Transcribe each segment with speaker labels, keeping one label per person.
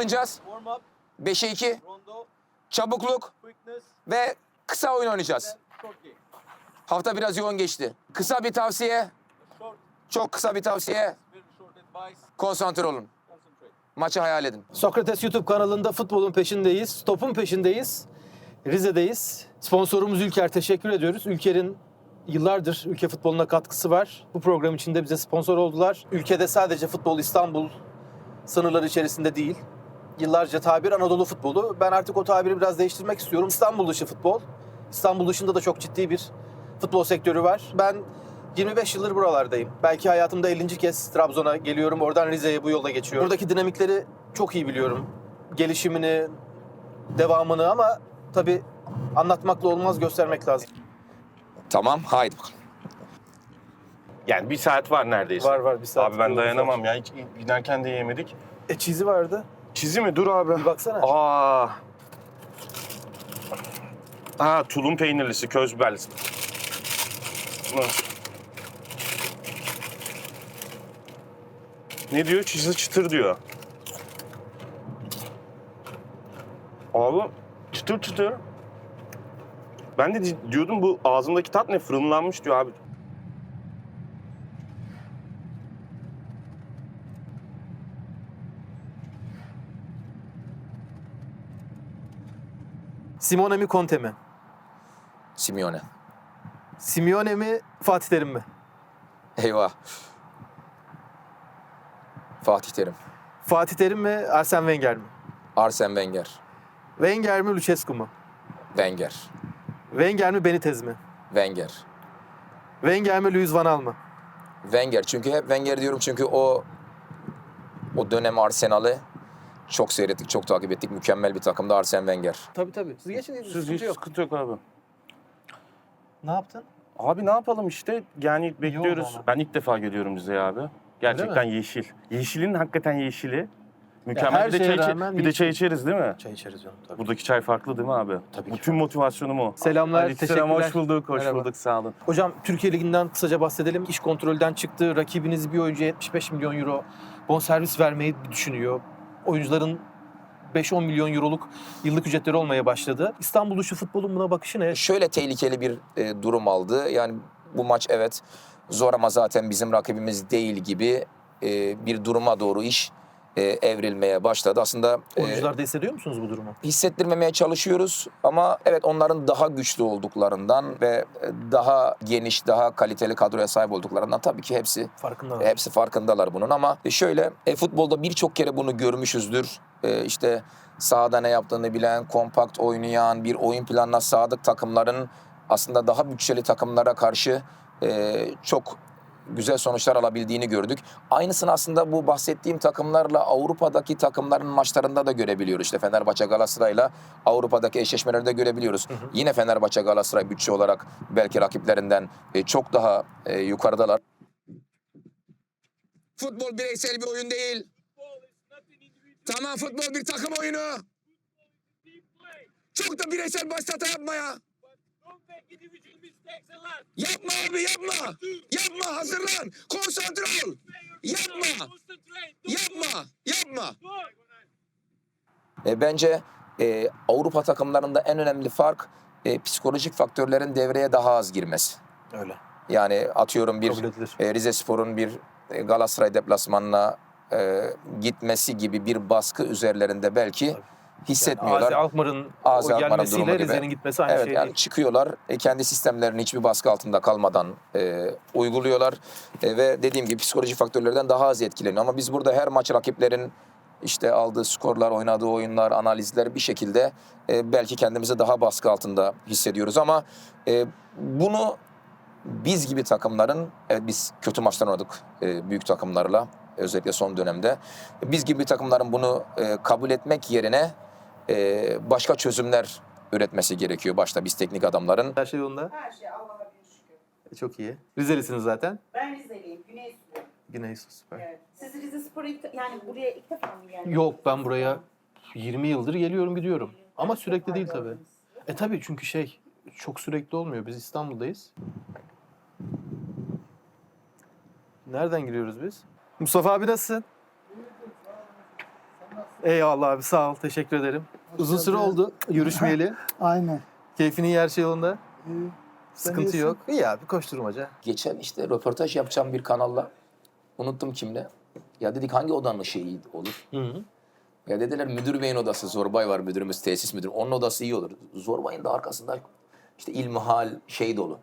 Speaker 1: Up,
Speaker 2: 5'e 2.
Speaker 1: rondo,
Speaker 2: Çabukluk
Speaker 1: quickness,
Speaker 2: ve kısa oyun oynayacağız. Hafta biraz yoğun geçti. Kısa bir tavsiye.
Speaker 1: Short,
Speaker 2: Çok kısa bir tavsiye.
Speaker 1: very short advice.
Speaker 2: Konsantre olun.
Speaker 1: Concentrate.
Speaker 2: Maçı hayal edin.
Speaker 3: Sokrates YouTube kanalında futbolun peşindeyiz. Topun peşindeyiz. Rize'deyiz. Sponsorumuz Ülker teşekkür ediyoruz. Ülker'in yıllardır ülke futboluna katkısı var. Bu program için de bize sponsor oldular. Ülkede sadece futbol İstanbul sınırları içerisinde değil. Yıllarca tabir Anadolu futbolu. Ben artık o tabiri biraz değiştirmek istiyorum. İstanbul dışı futbol. İstanbul dışında da çok ciddi bir futbol sektörü var. Ben 25 yıldır buralardayım. Belki hayatımda 50. kez Trabzon'a geliyorum. Oradan Rize'ye bu yolla geçiyorum. Buradaki dinamikleri çok iyi biliyorum. Gelişimini, devamını ama tabii anlatmakla olmaz göstermek lazım.
Speaker 2: Tamam haydi bakalım.
Speaker 4: Yani bir saat var neredeyse.
Speaker 3: Var var bir saat.
Speaker 4: Abi ben dayanamam ya. Hiç giderken de yemedik.
Speaker 3: E çizi vardı.
Speaker 4: Çizi mi? Dur abi.
Speaker 3: Bir baksana.
Speaker 4: Aa. Ha tulum peynirlisi, közbel. Ne diyor? Çizi çıtır diyor. Abi çıtır çıtır. Ben de di- diyordum bu ağzımdaki tat ne? Fırınlanmış diyor abi.
Speaker 3: Simone mi Conte mi?
Speaker 2: Simeone.
Speaker 3: Simeone mi Fatih Terim mi?
Speaker 2: Eyvah. Fatih Terim.
Speaker 3: Fatih Terim mi Arsene Wenger mi?
Speaker 2: Arsene Wenger.
Speaker 3: Wenger mi Lucescu mu?
Speaker 2: Wenger.
Speaker 3: Wenger mi Benitez mi?
Speaker 2: Wenger.
Speaker 3: Wenger mi Luis Van Gaal mı?
Speaker 2: Wenger. Çünkü hep Wenger diyorum çünkü o o dönem Arsenal'ı çok seyrettik, çok takip ettik. Mükemmel bir takımdı Arsene Wenger.
Speaker 3: Tabii tabii. Siz geçin.
Speaker 4: Siz
Speaker 3: sıkıntı
Speaker 4: hiç
Speaker 3: yok.
Speaker 4: sıkıntı yok abi.
Speaker 3: Ne yaptın?
Speaker 4: Abi ne yapalım işte yani bekliyoruz.
Speaker 3: ama.
Speaker 4: Ben ilk defa geliyorum Rize'ye abi. Gerçekten yeşil. Yeşilin hakikaten yeşili. Mükemmel.
Speaker 3: her
Speaker 4: bir de
Speaker 3: şeye
Speaker 4: çay, içe-
Speaker 3: rağmen
Speaker 4: bir de çay içeriz değil mi?
Speaker 3: Çay içeriz canım tabii.
Speaker 4: Buradaki çay farklı değil mi abi?
Speaker 3: Tabii ki
Speaker 4: Bütün motivasyonum o.
Speaker 3: Selamlar,
Speaker 4: Aleykümselam,
Speaker 3: teşekkürler.
Speaker 4: Hoş bulduk, hoş
Speaker 3: Merhaba.
Speaker 4: bulduk. Sağ olun.
Speaker 3: Hocam Türkiye Ligi'nden kısaca bahsedelim. İş kontrolden çıktı. Rakibiniz bir oyuncuya 75 milyon euro bonservis vermeyi düşünüyor. Oyuncuların 5-10 milyon euroluk yıllık ücretleri olmaya başladı. İstanbul dışı futbolun buna bakışı ne?
Speaker 2: Şöyle tehlikeli bir e, durum aldı. Yani bu maç evet zor ama zaten bizim rakibimiz değil gibi e, bir duruma doğru iş e, evrilmeye başladı. Aslında e,
Speaker 3: Oyuncularda hissediyor musunuz bu durumu?
Speaker 2: hissettirmemeye çalışıyoruz ama evet onların daha güçlü olduklarından ve e, daha geniş, daha kaliteli kadroya sahip olduklarından tabii ki hepsi
Speaker 3: Farkında.
Speaker 2: e, Hepsi farkındalar bunun ama şöyle e, futbolda birçok kere bunu görmüşüzdür. E, işte sahada ne yaptığını bilen, kompakt oynayan, bir oyun planına sadık takımların aslında daha bütçeli takımlara karşı e, çok güzel sonuçlar alabildiğini gördük. Aynısını aslında bu bahsettiğim takımlarla Avrupa'daki takımların maçlarında da görebiliyoruz. İşte Fenerbahçe Galatasaray'la Avrupa'daki eşleşmelerde görebiliyoruz. Yine Fenerbahçe Galatasaray bütçe olarak belki rakiplerinden e, çok daha e, yukarıdalar. Futbol bireysel bir oyun değil. Tamam futbol bir takım oyunu. Çok da bireysel başlata yapma ya. Yapma abi yapma. Yapma hazırlan. Konsantre ol. Yapma. Yapma. Yapma. E, bence e, Avrupa takımlarında en önemli fark e, psikolojik faktörlerin devreye daha az girmesi.
Speaker 3: Öyle.
Speaker 2: Yani atıyorum bir e, Rize Spor'un bir e, Galatasaray deplasmanına e, gitmesi gibi bir baskı üzerlerinde belki hissetmiyorlar.
Speaker 3: Azi Alkmaar'ın
Speaker 2: Azi
Speaker 3: o
Speaker 2: Alkmaar'ın durumu
Speaker 3: gelmesiyle. Rize'nin gitmesi aynı
Speaker 2: evet
Speaker 3: şey
Speaker 2: yani
Speaker 3: değil.
Speaker 2: çıkıyorlar e, kendi sistemlerini hiçbir baskı altında kalmadan e, uyguluyorlar E, ve dediğim gibi psikolojik faktörlerden daha az etkileniyor ama biz burada her maç rakiplerin işte aldığı skorlar, oynadığı oyunlar, analizler bir şekilde e, belki kendimizi daha baskı altında hissediyoruz ama e, bunu biz gibi takımların, evet biz kötü maçlar oynadık e, büyük takımlarla özellikle son dönemde. Biz gibi takımların bunu e, kabul etmek yerine e, başka çözümler üretmesi gerekiyor başta biz teknik adamların.
Speaker 3: Her şey yolunda.
Speaker 5: Her şey Allah'a bir şükür.
Speaker 3: E, Çok iyi. Rizelisiniz zaten.
Speaker 5: Ben Rizeliyim, Güney Sulu.
Speaker 3: Güney süper.
Speaker 5: Evet. Siz Rize Spor'a ilk, yani buraya ilk defa mı geldiniz?
Speaker 3: Yok ben buraya 20 yıldır geliyorum gidiyorum. Ama sürekli değil tabii. E tabii çünkü şey çok sürekli olmuyor. Biz İstanbul'dayız. Nereden giriyoruz biz? Mustafa abi nasılsın? Eyvallah abi sağ ol. Teşekkür ederim. Uzun süre oldu görüşmeyeli.
Speaker 6: Aynen.
Speaker 3: Keyfinin iyi her şey yolunda.
Speaker 6: İyi.
Speaker 3: Sıkıntı yok. İyi abi koşturmaca.
Speaker 2: Geçen işte röportaj yapacağım bir kanalla. Unuttum kimle. Ya dedik hangi odanın ışığı iyi olur?
Speaker 3: Hı hı.
Speaker 2: Ya dediler müdür beyin odası Zorbay var müdürümüz tesis müdürü. Onun odası iyi olur. Zorbay'ın da arkasında işte ilmihal şey dolu.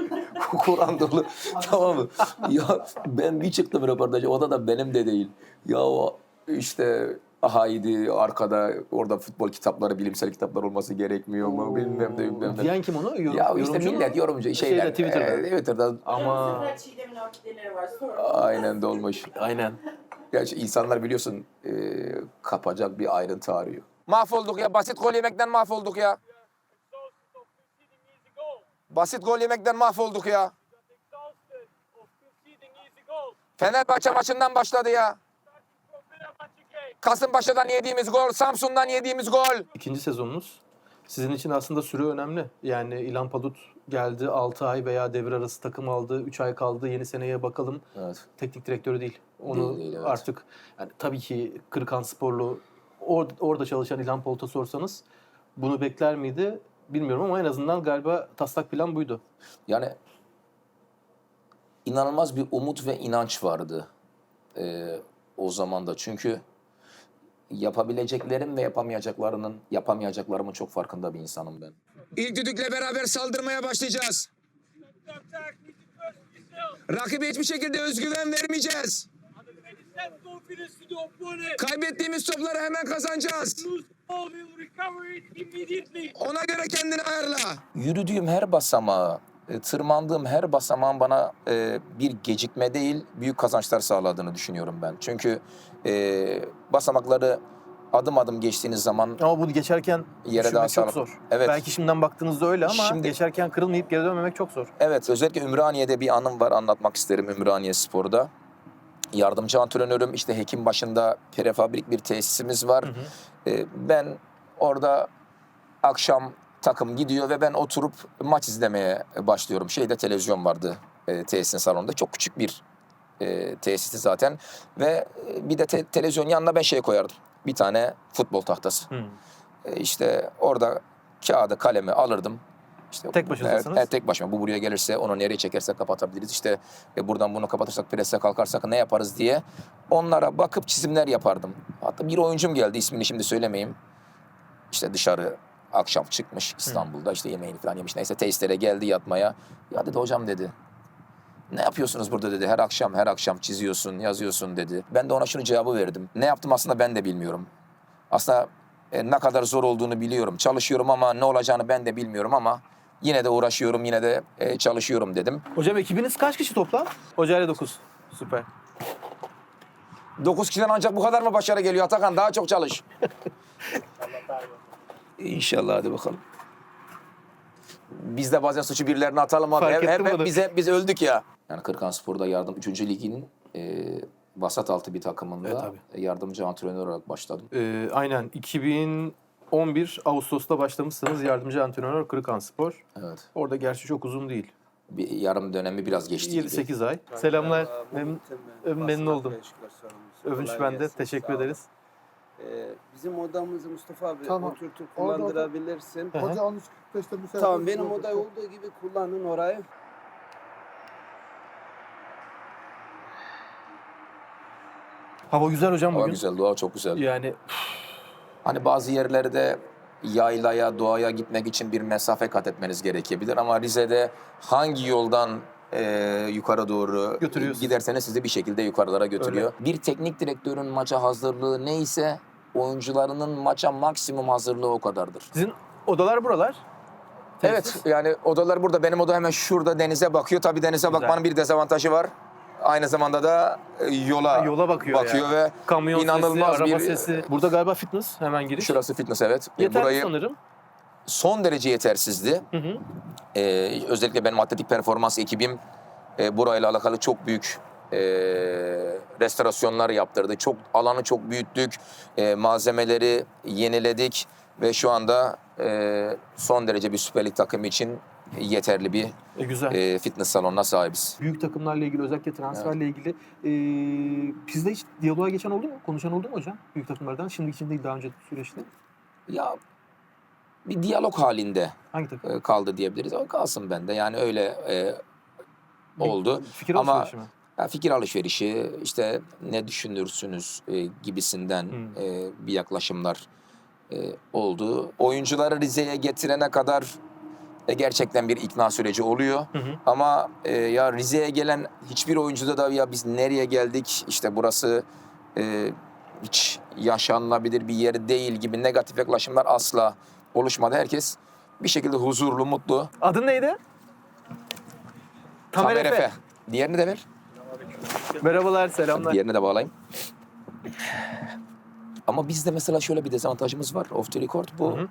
Speaker 2: Kur'an dolu. tamam mı? Ya ben bir çıktım röportaja oda da benim de değil. Ya o işte Haydi arkada orada futbol kitapları, bilimsel kitaplar olması gerekmiyor mu bilmem de bilmem de.
Speaker 3: Diyen kim onu? Yor-
Speaker 2: Ya işte
Speaker 3: mu?
Speaker 2: millet yorumcu şeyler.
Speaker 3: Şeyde, Twitter'da.
Speaker 2: e, Twitter'da
Speaker 3: Ama
Speaker 5: Çiğdem'in orkideleri var.
Speaker 2: Aynen dolmuş.
Speaker 3: aynen.
Speaker 2: Gerçi insanlar biliyorsun e, kapacak bir ayrıntı arıyor. Mahvolduk ya. Basit gol yemekten mahvolduk ya. Basit gol yemekten mahvolduk ya. Fenerbahçe maçından başladı ya. Kasımpaşa'dan yediğimiz gol, Samsun'dan yediğimiz gol.
Speaker 3: İkinci sezonunuz. Sizin için aslında süre önemli. Yani İlhan Palut geldi 6 ay veya devre arası takım aldı. 3 ay kaldı. Yeni seneye bakalım.
Speaker 2: Evet.
Speaker 3: Teknik direktörü değil. Onu
Speaker 2: Değil, değil, evet.
Speaker 3: artık yani tabii ki Kırıkan Sporlu or- orada çalışan İlhan Palut'a sorsanız bunu bekler miydi bilmiyorum ama en azından galiba taslak plan buydu.
Speaker 2: Yani inanılmaz bir umut ve inanç vardı e, o zaman da. Çünkü yapabileceklerim ve yapamayacaklarının, yapamayacaklarımın çok farkında bir insanım ben. İlk düdükle beraber saldırmaya başlayacağız. Rakibe hiçbir şekilde özgüven vermeyeceğiz. Kaybettiğimiz topları hemen kazanacağız. Ona göre kendini ayarla. Yürüdüğüm her basamağı, tırmandığım her basamağın bana e, bir gecikme değil, büyük kazançlar sağladığını düşünüyorum ben. Çünkü e, basamakları adım adım geçtiğiniz zaman
Speaker 3: Ama bunu geçerken
Speaker 2: Yere daha
Speaker 3: çok
Speaker 2: sağlam.
Speaker 3: zor.
Speaker 2: Evet.
Speaker 3: Belki şimdiden baktığınızda öyle ama
Speaker 2: Şimdi-
Speaker 3: geçerken kırılmayıp geri dönmemek çok zor.
Speaker 2: Evet, özellikle Ümraniye'de bir anım var anlatmak isterim Ümraniye Spor'da. Yardımcı antrenörüm, işte hekim başında prefabrik bir tesisimiz var. Ee, ben orada akşam takım gidiyor ve ben oturup maç izlemeye başlıyorum. Şeyde televizyon vardı e, tesisin salonunda. Çok küçük bir e, tesisti zaten. Ve e, bir de te- televizyon yanına ben şey koyardım. Bir tane futbol tahtası.
Speaker 3: Hı.
Speaker 2: E, işte orada kağıdı kalemi alırdım. İşte
Speaker 3: Tek başınızdasınız.
Speaker 2: Evet, tek başıma. Bu buraya gelirse onu nereye çekersek kapatabiliriz. İşte e, buradan bunu kapatırsak presse kalkarsak ne yaparız diye onlara bakıp çizimler yapardım. Hatta bir oyuncum geldi ismini şimdi söylemeyeyim. İşte dışarı akşam çıkmış İstanbul'da işte yemeğini falan yemiş. Neyse tesislere geldi yatmaya. Ya dedi hocam dedi. Ne yapıyorsunuz burada dedi. Her akşam her akşam çiziyorsun, yazıyorsun dedi. Ben de ona şunu cevabı verdim. Ne yaptım aslında ben de bilmiyorum. Aslında e, ne kadar zor olduğunu biliyorum. Çalışıyorum ama ne olacağını ben de bilmiyorum ama yine de uğraşıyorum, yine de e, çalışıyorum dedim.
Speaker 3: Hocam ekibiniz kaç kişi toplam? Hocayla 9. Süper.
Speaker 2: 9 kişiden ancak bu kadar mı başarı geliyor Atakan? Daha çok çalış. İnşallah hadi bakalım. Biz de bazen suçu birilerine atalım abi.
Speaker 3: Fark
Speaker 2: Hep, hep, biz, hep biz öldük ya. Yani Kırkan Spor'da yardım 3. ligin e, vasat altı bir takımında
Speaker 3: Evet abi.
Speaker 2: yardımcı antrenör olarak başladım.
Speaker 3: Ee, aynen 2011 Ağustos'ta başlamışsınız yardımcı antrenör Kırıkan Spor.
Speaker 2: Evet.
Speaker 3: Orada gerçi çok uzun değil.
Speaker 2: Bir yarım dönemi biraz geçti gibi.
Speaker 3: 7-8 ay. Selamlar. Mem- memnun oldum. Övünç bende. Teşekkür ederiz.
Speaker 7: Ee, bizim odamızı Mustafa abi
Speaker 6: Tamam.
Speaker 7: oturtup
Speaker 6: Orada
Speaker 7: kullandırabilirsin.
Speaker 3: Hı hı.
Speaker 6: Hoca 13.45'te müsaade
Speaker 7: Tamam benim oday olduğu gibi kullanın orayı.
Speaker 3: Hava güzel hocam
Speaker 2: Hava
Speaker 3: bugün.
Speaker 2: güzel, doğa çok güzel.
Speaker 3: Yani
Speaker 2: Hani bazı yerlerde yaylaya, doğaya gitmek için bir mesafe kat etmeniz gerekebilir ama Rize'de hangi yoldan e, yukarı doğru giderseniz sizi bir şekilde yukarılara götürüyor. Bir teknik direktörün maça hazırlığı neyse oyuncularının maça maksimum hazırlığı o kadardır.
Speaker 3: sizin odalar buralar.
Speaker 2: Evet
Speaker 3: Tesis.
Speaker 2: yani odalar burada. Benim oda hemen şurada denize bakıyor. Tabii denize
Speaker 3: Güzel.
Speaker 2: bakmanın bir dezavantajı var. Aynı zamanda da e, yola,
Speaker 3: Ha, yola bakıyor,
Speaker 2: bakıyor
Speaker 3: yani.
Speaker 2: ve
Speaker 3: Kamyon
Speaker 2: İnanılmaz
Speaker 3: sesi, araba
Speaker 2: bir-
Speaker 3: sesi. Burada galiba fitness hemen giriş.
Speaker 2: şurası fitness evet. E,
Speaker 3: Yeterli
Speaker 2: Burayı
Speaker 3: sanırım.
Speaker 2: son derece yetersizdi.
Speaker 3: Hı hı.
Speaker 2: Ee, özellikle benim atletik performans ekibim e, burayla alakalı çok büyük e, restorasyonlar yaptırdı. Çok alanı çok büyüttük, e, malzemeleri yeniledik ve şu anda e, son derece bir Süper Lig takımı için yeterli bir
Speaker 3: E, güzel.
Speaker 2: e, fitness salonuna sahibiz.
Speaker 3: Büyük takımlarla ilgili özellikle transferle ilgili e, sizde hiç diyaloğa geçen oldu mu? Konuşan oldu mu hocam? Büyük takımlardan. Şimdi için değil daha önceki süreçte.
Speaker 2: Ya bir diyalog halinde
Speaker 3: Hangi takım?
Speaker 2: e, kaldı diyebiliriz. O kalsın bende. Yani öyle e, oldu.
Speaker 3: Fikir
Speaker 2: Ama-? Ya fikir alışverişi, işte ne düşünürsünüz e, gibisinden
Speaker 3: Hmm.
Speaker 2: e, bir yaklaşımlar e, oldu. Oyuncuları Rize'ye getirene kadar e, gerçekten bir ikna süreci oluyor.
Speaker 3: Hı hı.
Speaker 2: Ama e, ya Rize'ye gelen hiçbir oyuncuda da ya biz nereye geldik, işte burası e, hiç yaşanılabilir bir yer değil gibi negatif yaklaşımlar asla oluşmadı. Herkes bir şekilde huzurlu, mutlu.
Speaker 3: Adın neydi? Tamer,
Speaker 2: Tamer
Speaker 3: Efe.
Speaker 2: Efe. Diğerini de ver.
Speaker 3: Merhabalar, selamlar.
Speaker 2: Diğerini de bağlayayım. Ama bizde mesela şöyle bir dezavantajımız var. Off the record bu.
Speaker 3: Hı hı.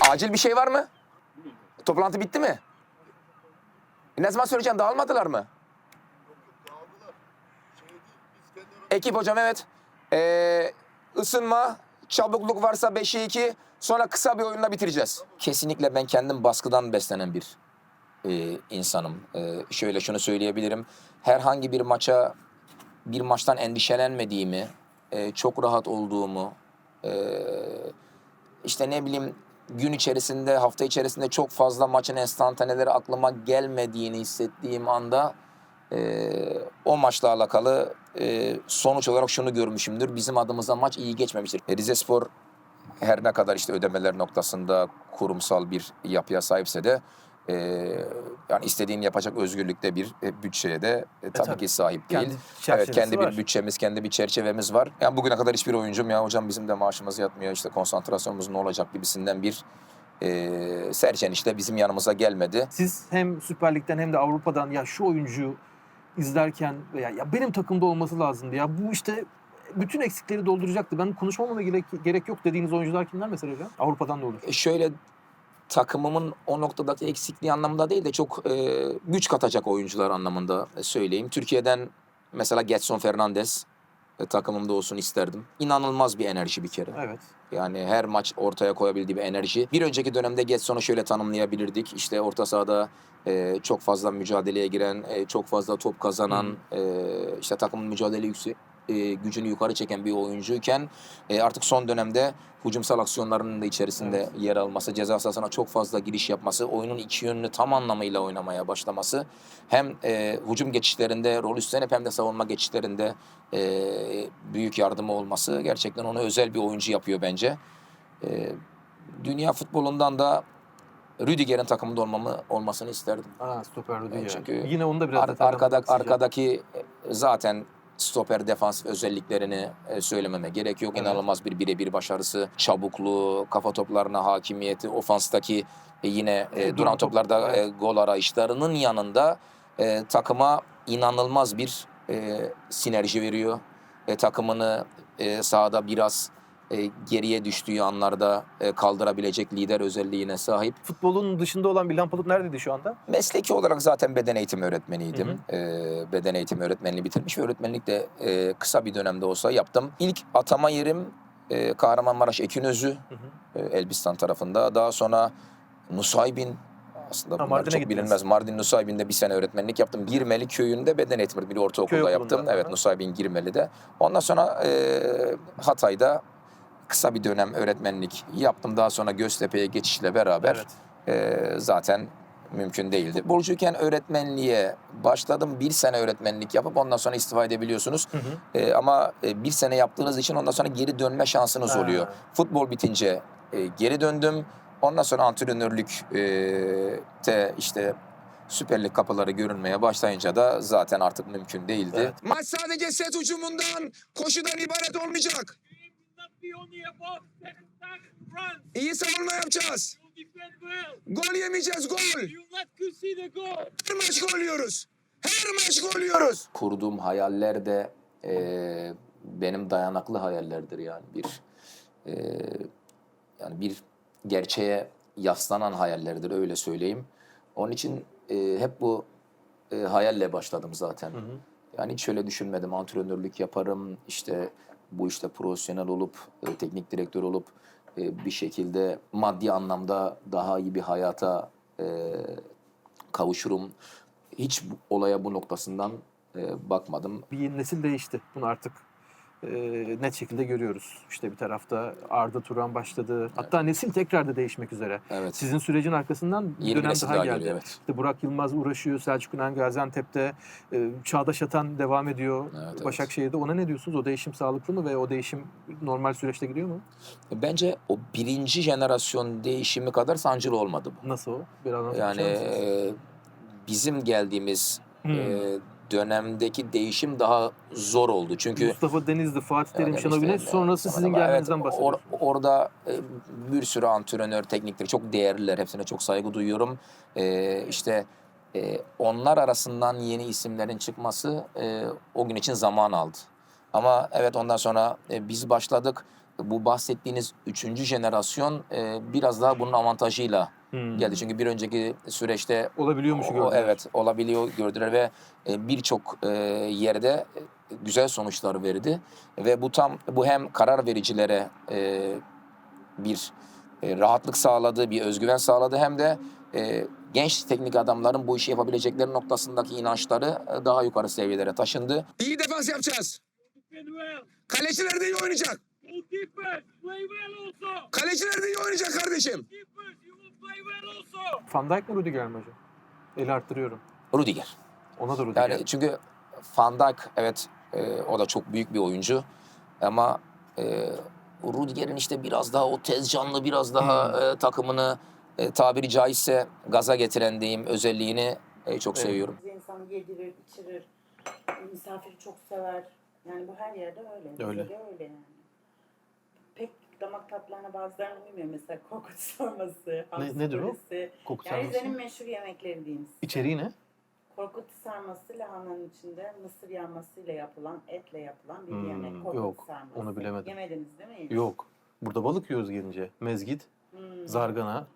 Speaker 2: Acil bir şey var mı? Toplantı bitti mi? Ne zaman söyleyeceğim? Dağılmadılar mı? Ekip hocam evet. Ee, ısınma, çabukluk varsa 5'e 2. Sonra kısa bir oyunla bitireceğiz. Kesinlikle ben kendim baskıdan beslenen bir e, insanım. E, şöyle şunu söyleyebilirim. Herhangi bir maça bir maçtan endişelenmediğimi, e, çok rahat olduğumu, e, işte ne bileyim gün içerisinde, hafta içerisinde çok fazla maçın enstantaneleri aklıma gelmediğini hissettiğim anda e, o maçla alakalı e, sonuç olarak şunu görmüşümdür. Bizim adımıza maç iyi geçmemiştir. E, Rize Spor her ne kadar işte ödemeler noktasında kurumsal bir yapıya sahipse de e, yani istediğini yapacak özgürlükte bir e, bütçeye de e, tabii
Speaker 3: tabii.
Speaker 2: ki sahip değil.
Speaker 3: Kendi
Speaker 2: Evet,
Speaker 3: çerçevesi
Speaker 2: kendi
Speaker 3: var.
Speaker 2: bir bütçemiz, kendi bir çerçevemiz var. Yani bugüne kadar hiçbir oyuncum ya hocam bizim de maaşımız yatmıyor, işte konsantrasyonumuz ne olacak gibisinden bir e, serçenişte bizim yanımıza gelmedi.
Speaker 3: Siz hem Süper Lig'den hem de Avrupa'dan ya şu oyuncuyu izlerken veya ya benim takımda olması lazımdı ya bu işte bütün eksikleri dolduracaktı. Ben konuşmama gerek, gerek yok dediğiniz oyuncular kimler mesela hocam? Avrupa'dan da olur.
Speaker 2: E, şöyle takımımın o noktadaki eksikliği anlamında değil de çok e, güç katacak oyuncular anlamında söyleyeyim. Türkiye'den mesela Getson Fernandes e, takımımda olsun isterdim. İnanılmaz bir enerji bir kere.
Speaker 3: Evet.
Speaker 2: Yani her maç ortaya koyabildiği bir enerji. Bir önceki dönemde Getson'u şöyle tanımlayabilirdik. İşte orta sahada e, çok fazla mücadeleye giren, e, çok fazla top kazanan, e, işte takımın mücadele yüksek e, gücünü yukarı çeken bir oyuncuyken e, artık son dönemde hücumsal aksiyonlarının da içerisinde yer alması, ceza sahasına çok fazla giriş yapması, oyunun iki yönünü tam anlamıyla oynamaya başlaması hem e, hücum geçişlerinde rol üstlenip hem de savunma geçişlerinde e, büyük yardımı olması gerçekten onu özel bir oyuncu yapıyor bence. E, dünya futbolundan da Rüdiger'in takımında olmamı olmasını isterdim.
Speaker 3: Aa stoper Rüdiger.
Speaker 2: Evet, çünkü
Speaker 3: Yine onu da biraz
Speaker 2: Ar- arkada, arkadaki e, zaten stoper defansif özelliklerini e, söylememe gerek yok.
Speaker 3: Evet.
Speaker 2: İnanılmaz bir birebir başarısı, çabukluğu, kafa toplarına hakimiyeti, ofanstaki e, yine e,
Speaker 3: duran
Speaker 2: duran
Speaker 3: top,
Speaker 2: toplarda e, gol arayışlarının yanında e, takıma inanılmaz bir e, sinerji veriyor. E, takımını e, sahada biraz e, geriye düştüğü anlarda e, kaldırabilecek lider özelliğine sahip.
Speaker 3: Futbolun dışında olan bir Lampard neredeydi şu anda?
Speaker 2: Mesleki olarak zaten beden eğitimi öğretmeniydim. Ee, beden eğitimi öğretmenliği bitirmiş ve öğretmenlik de e, kısa bir dönemde olsa yaptım. İlk atama yerim e, Kahramanmaraş Ekinözü,
Speaker 3: Hı hı.
Speaker 2: e, Elbistan tarafında. Daha sonra Nusaybin, aslında
Speaker 3: Ha,
Speaker 2: bunlar çok
Speaker 3: gittiniz.
Speaker 2: bilinmez. Mardin Nusaybin'de bir sene öğretmenlik yaptım. Girmeli köyünde beden eğitimi bir ortaokulda
Speaker 3: Köy
Speaker 2: yaptım. Evet. Nusaybin Girmeli'de. Ondan sonra e, Hatay'da kısa bir dönem öğretmenlik yaptım. Daha sonra Göztepe'ye geçişle beraber
Speaker 3: Evet.
Speaker 2: e, zaten mümkün değildi. Futbolcuyken öğretmenliğe başladım. Bir sene öğretmenlik yapıp ondan sonra istifa edebiliyorsunuz.
Speaker 3: Hı hı.
Speaker 2: E, ama e, bir sene yaptığınız için ondan sonra geri dönme şansınız
Speaker 3: Ha.
Speaker 2: oluyor. Futbol bitince e, geri döndüm. Ondan sonra antrenörlük e, te işte Süper Lig kapıları görünmeye başlayınca da zaten artık mümkün değildi.
Speaker 3: Evet.
Speaker 2: Maç sadece set hücumundan, koşudan ibaret olmayacak. İyi savunma yapacağız. Gol yemeyeceğiz gol. Her maç gol yiyoruz. Her maç gol yiyoruz. Kurduğum hayaller de e, benim dayanaklı hayallerdir yani bir e, yani bir gerçeğe yaslanan hayallerdir öyle söyleyeyim. Onun için e, hep bu e, hayalle başladım zaten. Yani hiç şöyle düşünmedim antrenörlük yaparım işte bu işte profesyonel olup, e, teknik direktör olup e, bir şekilde maddi anlamda daha iyi bir hayata e, kavuşurum. Hiç olaya bu noktasından e, bakmadım.
Speaker 3: Bir nesil değişti. Bunu artık e, net şekilde görüyoruz. İşte bir tarafta Arda Turan başladı. Hatta nesil tekrar da değişmek üzere.
Speaker 2: Evet.
Speaker 3: Sizin sürecin arkasından bir
Speaker 2: Yeni
Speaker 3: dönem daha
Speaker 2: daha
Speaker 3: geldi.
Speaker 2: geliyor, evet.
Speaker 3: İşte Burak Yılmaz uğraşıyor, Selçuk İnan Gaziantep'te, e, Çağdaş Atan devam ediyor
Speaker 2: Evet, evet.
Speaker 3: Başakşehir'de. Ona ne diyorsunuz? O değişim sağlıklı mı ve o değişim normal süreçte gidiyor mu?
Speaker 2: Bence o birinci jenerasyon değişimi kadar sancılı olmadı bu.
Speaker 3: Nasıl o? Biraz
Speaker 2: Yani e, bizim geldiğimiz
Speaker 3: Hmm.
Speaker 2: e, dönemdeki değişim daha zor oldu. Çünkü
Speaker 3: Mustafa Denizli, Fatih Terim,
Speaker 2: Yani
Speaker 3: Şenol
Speaker 2: işte,
Speaker 3: Güneş sonrası sizin
Speaker 2: evet,
Speaker 3: gelmenizden
Speaker 2: or-
Speaker 3: bahsediyorsunuz.
Speaker 2: orada e, bir sürü antrenör, teknikleri çok değerliler. Hepsine çok saygı duyuyorum. E, işte e, onlar arasından yeni isimlerin çıkması e, o gün için zaman aldı. Ama evet ondan sonra e, biz başladık. Bu bahsettiğiniz üçüncü jenerasyon e, biraz daha bunun avantajıyla
Speaker 3: Hmm.
Speaker 2: geldi. Çünkü bir önceki süreçte
Speaker 3: Olabiliyormuş
Speaker 2: o-. Evet olabiliyor gördüler ve e, birçok e, yerde e, güzel sonuçlar verdi. Ve bu tam bu hem karar vericilere bir rahatlık sağladı, bir özgüven sağladı hem de genç teknik adamların bu işi yapabilecekleri noktasındaki inançları daha yukarı seviyelere taşındı. İyi defans yapacağız. Kaleciler de iyi oynayacak.
Speaker 6: Goalkeepers, play well also.
Speaker 2: Kaleciler de iyi oynayacak kardeşim.
Speaker 3: Van Dijk mi Rudiger mi hocam? Eli arttırıyorum.
Speaker 2: Rudiger.
Speaker 3: Ona da Rudiger.
Speaker 2: Yani çünkü Van Dijk evet e, o da çok büyük bir oyuncu ama e, Rudiger'in işte biraz daha o tez canlı biraz daha e, takımını e, tabiri caizse gaza getiren diyeyim özelliğini e, çok
Speaker 3: Evet.
Speaker 2: seviyorum.
Speaker 5: İnsan yedirir, içirir, misafiri çok sever. Yani bu her yerde öyle.
Speaker 3: Öyle.
Speaker 5: öyle yani. Damak tatlarına bazılarını bilmiyorum. Mesela kokut sarması, hamsi
Speaker 3: nedir o? Koku
Speaker 5: Yani
Speaker 3: sarması.
Speaker 5: Rize'nin meşhur yemekleri diyeyim size.
Speaker 3: İçeriği ne?
Speaker 5: Korkut sarması lahananın içinde mısır yağmasıyla yapılan, etle yapılan bir
Speaker 3: Hmm,
Speaker 5: yemek. Korkut
Speaker 3: yok,
Speaker 5: sarması.
Speaker 3: onu bilemedim.
Speaker 5: Yemediniz değil mi hiç?
Speaker 3: Yok. Burada balık yiyoruz gelince. Mezgit,
Speaker 5: Hmm.
Speaker 3: zargana.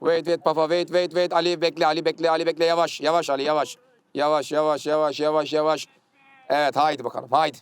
Speaker 2: Wait wait Papa wait wait wait Ali bekle Ali bekle Ali bekle yavaş yavaş Ali yavaş. Yavaş yavaş yavaş yavaş yavaş. Evet haydi bakalım haydi.